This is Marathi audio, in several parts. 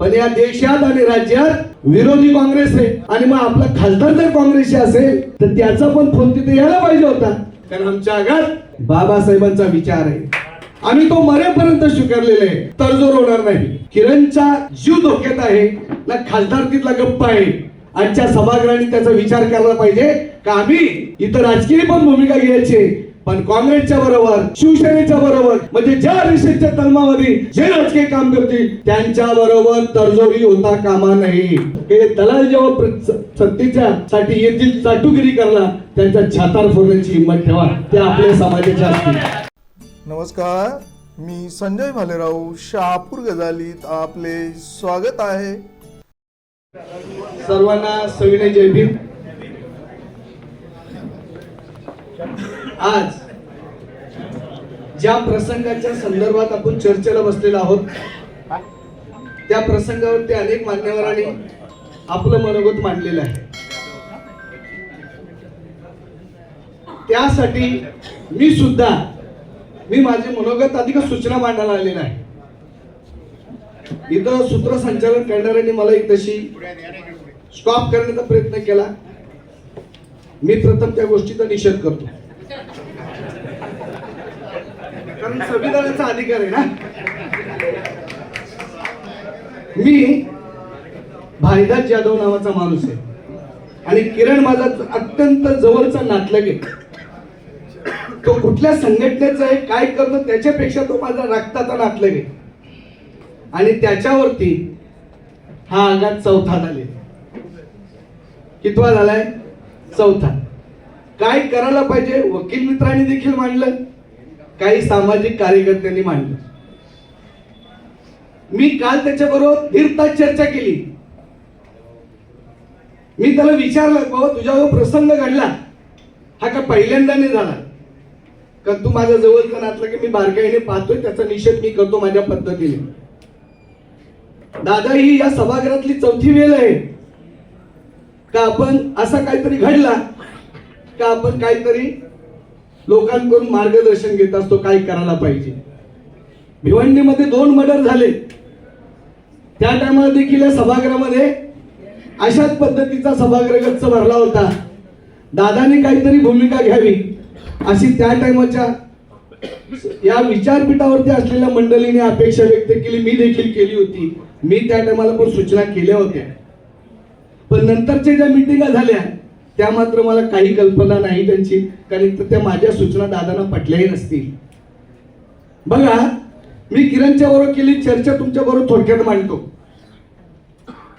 पण या देशात आणि राज्यात विरोधी काँग्रेस आहे. आणि मग आपला खासदार जर काँग्रेसचे असेल तर त्याचा पण फोन तिथे यायला पाहिजे होता. कारण आमच्या आगात बाबासाहेबांचा विचार आहे. आम्ही तो मरेपर्यंत स्वीकारलेला आहे. तडजोड होणार नाही. किरणचा जीव धोक्यात आहे. ना खासदार तिथला गप्प आहे. आजच्या सभागृहाने त्याचा विचार केला पाहिजे. का आम्ही इथं राजकीय पण भूमिका घ्यायची पण काँग्रेसच्या बरोबर शिवसेनेच्या बरोबर म्हणजे ज्या रिसेसच्या तलमामध्ये जे राजकीय काम करतील त्यांच्या बरोबर तडजोडी होता कामा नाही. हे दलाल जेव्हा सत्तेच्या साठी येथील चाटुगिरी करला त्यांच्या छातार फोडण्याची हिंमत ठेवा. ते आपल्या समाजाच्या असतील. नमस्कार मी संजय भालेराव शहापूर गजालीत आपले स्वागत आहे. सर्वांना सविनय जय भीम. आज ज्या प्रसंगाच्या संदर्भात आपण चर्चेला बसलेलो आहोत त्या प्रसंगावरती अनेक मान्यवरांनी आपलं मनोगत मांडलेलं आहे. त्यासाठी मी सुद्धा मी माझे मनोगत अधिक सूचना मांडायला आलेला आहे. इथं सूत्रसंचालन करणाऱ्यांनी मला एक तशी स्टॉप करण्याचा प्रयत्न केला. मी प्रथम त्या गोष्टीचा निषेध करतो कारण संविधानाचा अधिकार आहे ना? मी भाईदास जाधव नावाचा माणूस आहे. आणि किरण माझा अत्यंत जवळचा नातलग आहे. तो कुठल्या संघटनेचा आहे काय करतो त्याच्यापेक्षा तो माझा रक्ताचा नातलग आहे. आणि त्याच्यावरती हा आघात चौथा झाले कितवा झालाय? चौथा. काय करायला पाहिजे? वकील मित्रांनी देखील मांडलं. काही सामाजिक कार्यकर्त्यांनी मांडलं. मी काल त्याच्याबरोबर दीड चर्चा केली. मी त्याला विचारलं बाबा तुझ्या जो प्रसंग घडला. हा का पहिल्यांदा नाही झाला? का तू माझ्या जवळचा नातला की मी बारकाईने पाहतोय त्याचा निषेध मी करतो माझ्या पद्धतीने. दादा ही या सभागृहातली चौथी वेळ आहे. का आपण असा काहीतरी घडला? का आपण काहीतरी लोकांकडून मार्गदर्शन घेत असतो काय करायला पाहिजे. भिवंडीमध्ये दोन मर्डर झाले. त्या टायमाला देखील या सभागृहामध्ये अशाच पद्धतीचा सभागृह गच्च भरला होता. दादाने काहीतरी भूमिका घ्यावी अशी त्या टायमाच्या या विचारपीठावरती असलेल्या मंडळीने अपेक्षा व्यक्त केली. मी देखील केली होती. मी त्या टायमाला पण सूचना केल्या होत्या. पण नंतरच्या ज्या मिटिंगा झाल्या त्या मात्र मला काही कल्पना नाही त्यांची कारण तर त्या माझ्या सूचना दादांना पटल्याही नसतील. बघा मी किरणच्या बरोबर केली चर्चा तुमच्या बरोबर थोडक्यात मांडतो.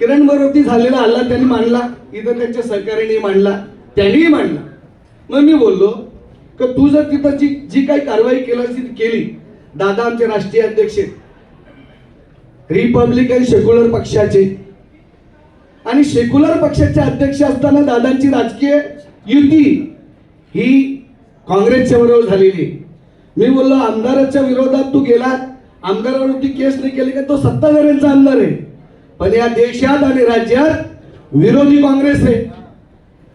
किरण बरोबर झालेला हल्ला त्यांनी मांडला इथं त्यांच्या सहकार्याने मांडला त्यांनीही मांडला. मग मी बोललो की तू जर तिथं जी जी काही कारवाई केली केली दादा आमचे राष्ट्रीय अध्यक्ष रिपब्लिकन सेक्युलर पक्षाचे. आणि सेक्युलर पक्षाचे अध्यक्ष असताना दादांची राजकीय युती ही काँग्रेसच्या बरोबर झालेली आहे. मी बोललो आमदाराच्या विरोधात तू गेला आमदारावरती केस नाही केली का? तो सत्ताधाऱ्यांचा आमदार आहे. पण या देशात आणि राज्यात विरोधी काँग्रेस आहे.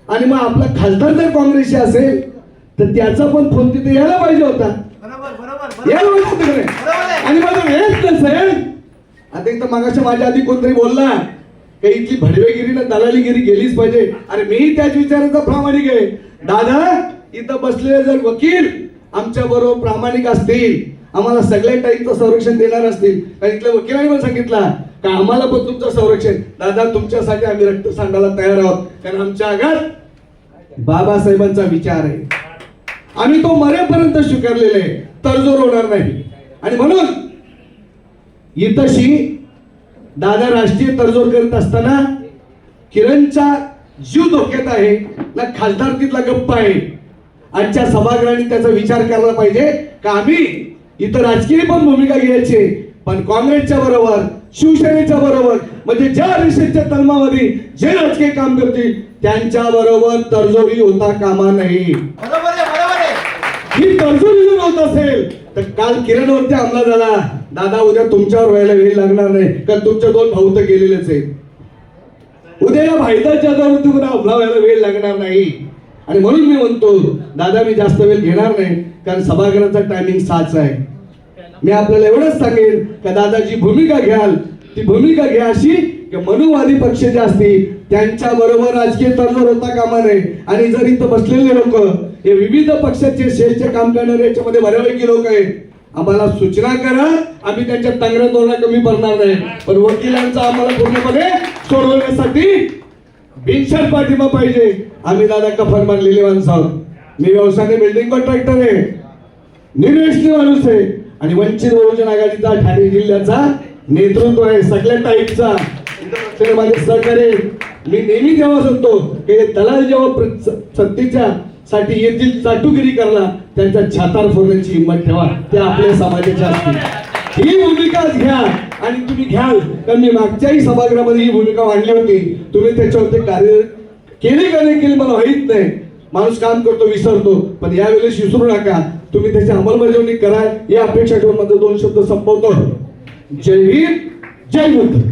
आणि मग आपला खासदार जर काँग्रेसचे असेल तर त्याचा पण फोन तिथे यायला पाहिजे होता. यायला पाहिजे होतं? आणि माझं हेच नसेल आता इथं मागाच्या माझ्या आधी कोणतरी बोलला. काही इथली भडवेगिरी ना दलालीगिरी गेलीच पाहिजे? अरे मी त्याच विचाराचा प्रामाणिक आहे. दादा इथं बसलेले जर वकील आमच्या बरोबर प्रामाणिक असतील आम्हाला सगळ्या टाईपचं संरक्षण देणार असतील. कारण इथल्या वकिलांनी पण सांगितलं का आम्हाला पण तुमचं संरक्षण. दादा तुमच्यासाठी आम्ही रक्त सांडायला तयार आहोत. कारण आमच्या आगात बाबासाहेबांचा विचार आहे. आम्ही तो मरेपर्यंत स्वीकारलेला आहे. तडजोड होणार नाही. आणि म्हणून इथशी दादा राष्ट्रीय तडजोड करत असताना किरणचा जीव धोक्यात आहे ना खासदार तिथला गप्प आहे. आजच्या सभागृहाने त्याचा विचार केला पाहिजे का आम्ही इथं राजकीय पण भूमिका घ्यायची पण काँग्रेसच्या बरोबर शिवसेनेच्या बरोबर म्हणजे ज्या रेषेच्या तलमामध्ये जे राजकीय काम करतील त्यांच्या बरोबर तडजोडी होता कामा नाही ही तडजोडी जर होत असेल तर काल किरणवरती हमला झाला. दादा उद्या तुमच्यावर व्हायला वेळ लागणार नाही. कारण तुमचे दोन भाऊ तर गेलेलेच आहेत. उद्या या भाईदाच्या जाऊन तुम्हाला हमला व्हायला वेळ लागणार नाही. आणि म्हणून मी म्हणतो दादा मी जास्त वेळ घेणार नाही कारण सभागृहाचा टायमिंग साच आहे. मी आपल्याला एवढंच सांगेन का दादा जी भूमिका घ्याल. ती भूमिका घ्या अशी की मनुवादी पक्ष जे असतील त्यांच्या बरोबर राजकीय तडजोड होता कामा नये. आणि जर इथं बसलेले लोक हे विविध पक्षाचे श्रेष्ठ काम करणारे याच्यामध्ये बऱ्यापैकी लोक आहेत. आम्हाला सूचना करा आम्ही त्यांच्या तांगड्या तोरणा कमी पडणार नाही. पण वकिलांचा आम्हाला पूर्णपणे सोडवण्यासाठी बिनशर पाठिंबा पाहिजे. आम्ही दादा कफन बांधलेले माणसं. आहोत मी व्यवसायाने बिल्डिंग कॉन्ट्रॅक्टर आहे. निर्वेशनी माणूस आहे. आणि वंचित बहुजन आघाडीचा ठाणे जिल्ह्याचा नेतृत्व आहे. सगळ्या टाईपचा माझे सहकारी मी नेहमी जेव्हा सांगतो की हे दलाल जेव्हा प्र- सत्तेच्या साठी येथील चाटुगिरी करला त्यांच्या छातार फोडण्याची हिंमत ठेवा. ते आपल्या समाजाच्या असतील. ही भूमिका घ्या आणि तुम्ही घ्याल. कारण मी मागच्याही सभागृहामध्ये ही भूमिका मांडली होती. तुम्ही त्याच्यावरती कार्य केले का नाही केले मला माहीत नाही. माणूस काम करतो विसरतो. पण यावेळेस विसरू नका. तुम्ही त्याची अंमलबजावणी करा. या अपेक्षा ठेवून माझे दोन शब्द संपवतो. जय हिंद जय बुद्ध